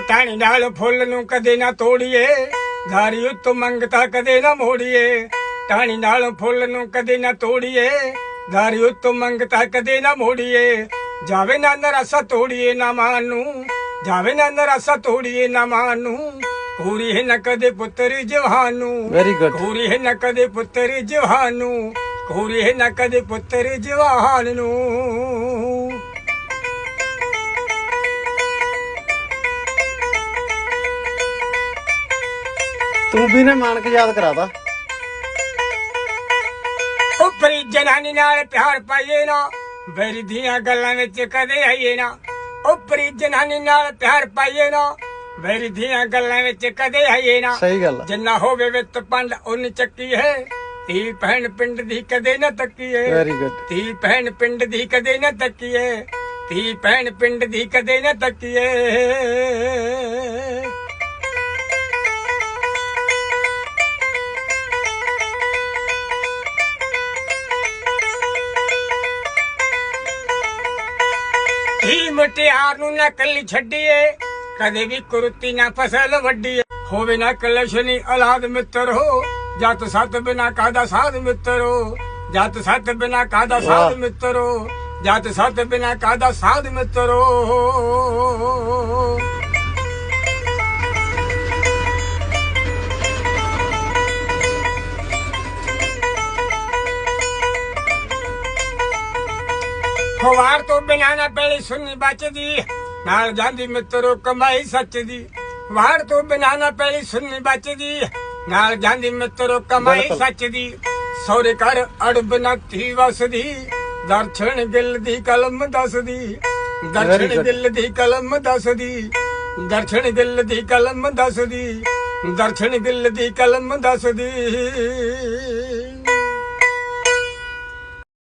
ਟਾਣੀ ਨਾਲ ਫੁੱਲ ਨੂੰ ਕਦੇ ਨਾ ਤੋੜੀਏ। ਧਾਰੀ ਉੱਤੋਂ ਮੰਗਤਾ ਕਦੇ ਨਾ ਮੋੜੀਏ। ਟਾਣੀ ਨਾਲ ਫੁੱਲ ਨੂੰ ਕਦੇ ਨਾ ਤੋੜੀਏ। ਧਾਰੀ ਉੱਤੋਂ ਮੰਗਤਾ ਕਦੇ ਨਾ ਮੋੜੀਏ। ਜਾਵੇ ਨਾ ਨਰਸਾ ਤੋੜੀਏ ਨਾ ਮਾਂ ਨੂੰ। ਜਾਵੇ ਨਾ ਨਰਸਾ ਤੋੜੀਏ ਨਾ ਮਾਂ ਨੂੰ। ਪੂਰੀ ਹੈ ਨਾ ਕਦੇ ਪੁੱਤਰ ਜਵਾਨ ਵੈਰੀ ਗੁੱਡ ਕੋਰੀ ਹੈ ਨਾ ਕਦੇ ਪੁੱਤਰ ਜਵਾਨ ਕੋਰੀ ਹੈ ਨਾ ਕਦੇ ਪੁੱਤਰ ਜਵਾਨ ਨੂੰ। ਤੂੰ ਵੀ ਨੇ ਮਾਨ ਕੇ ਯਾਦ ਕਰਾਤਾ ਉਪਰੀ ਜਨਾਨੀ ਨਾਲ ਪਿਆਰ ਪਾਈਏ ਨਾ ਬੈਰੀ ਦੀਆਂ ਗੱਲਾਂ ਵਿੱਚ ਕਦੇ ਆਈਏ ਨਾ। ਉਪਰੀ ਜਨਾਨੀ ਨਾਲ ਪਿਆਰ ਪਾਈਏ ਨਾ ਬੈਰੀ ਦੀਆਂ ਗੱਲਾਂ ਵਿੱਚ ਕਦੇ ਆਈਏ ਨਾ। ਸਹੀ ਗੱਲ ਆ। ਜਿੰਨਾ ਹੋਵੇ ਵਿੱਤ ਪੰਡ ਉਨ ਚੱਕੀ ਹੈ ਧੀ ਭੈਣ ਪਿੰਡ ਦੀ ਕਦੇ ਨਾ ਤੱਕੀਏ। ਵੈਰੀ ਗੁੱਡ ਧੀ ਭੈਣ ਪਿੰਡ ਦੀ ਕਦੇ ਨਾ ਤੱਕੀਏ। ਧੀ ਭੈਣ ਪਿੰਡ ਦੀ ਕਦੇ ਨਾ ਤੱਕੀਏ। ਧੀ ਮਟਿਆਰ ਨੂੰ ਨਾ ਕੱਲੀ ਛੱਡੀਏ। ਕਦੇ ਵੀ ਕੁਰਤੀ ਨਾ ਫਸਲ ਵੱਡੀਏ ਹੋਵੇ ਨਾ ਕਲਸ਼ਨੀ ਔਲਾਦ ਮਿੱਤਰ ਹੋ। ਜੱਤ ਸੱਤ ਬਿਨਾ ਕਾਦਾ ਸਾਧ ਮਿੱਤਰ ਹੋ? ਜੱਤ ਸੱਤ ਬਿਨਾ ਕਾਦਾ ਸਾਧ ਵਾਹ। ਮਿੱਤਰ ਹੋ? ਜੱਤ ਸੱਤ ਬਿਨਾ ਕਾਦਾ ਸਾਧ ਮਿੱਤਰ ਹੋ ਖਵਾਰ ਤੋਂ ਬਿਨਾ ਨਾ ਪੈਲੀ ਸੁਣੀ ਬਚਦੀ ਨਾਲ ਜਾਂਦੀ ਮਿੱਤਰੋ ਕਮਾਈ ਸੱਚ ਦੀ ਵਾਰ ਤੋਂ ਬਿਨਾ ਨਾ ਪੈਲੀ ਸੁਣੀ ਬਚਦੀ ਨਾਲ ਜਾਂਦੀ ਮਿੱਤਰੋ ਕਮਾਈ। ਸੱਚ ਦੀ ਸੌਰੇ ਘਰ ਅੜਬ ਨਾ ਧੀ ਵਸਦੀ ਦਰਸ਼ਨ ਦਿਲ ਦੀ ਕਲਮ ਦੱਸਦੀ ਦਰਸ਼ਨ. ਦਿਲ ਦੀ ਕਲਮ ਦੱਸਦੀ ਦਰਸ਼ਨ ਦਿਲ ਦੀ ਕਲਮ ਦੱਸਦੀ ਦਰਸ਼ਨ ਦਿਲ ਦੀ ਕਲਮ ਦੱਸਦੀ